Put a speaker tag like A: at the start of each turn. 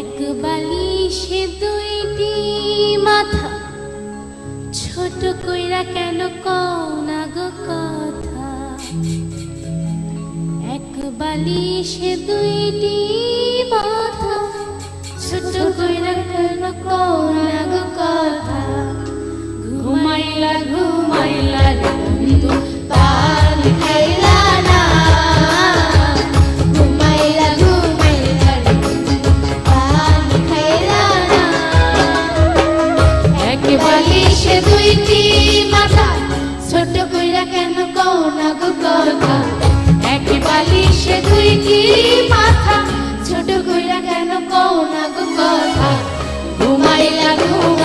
A: এক বালিশে দুইটি মাথা। ছোট কইরা কেন কওনা গো কথা? এক বালিশে দুইটি মাথা। ছোট কইরা কিসে দুইটি মাথা। ছোট কইরা কেন কও না গো কথা? এক বালিশে দুইটি মাথা। ছোট কইরা কেন কও না গো কথা? ঘুমাইলা ঘুম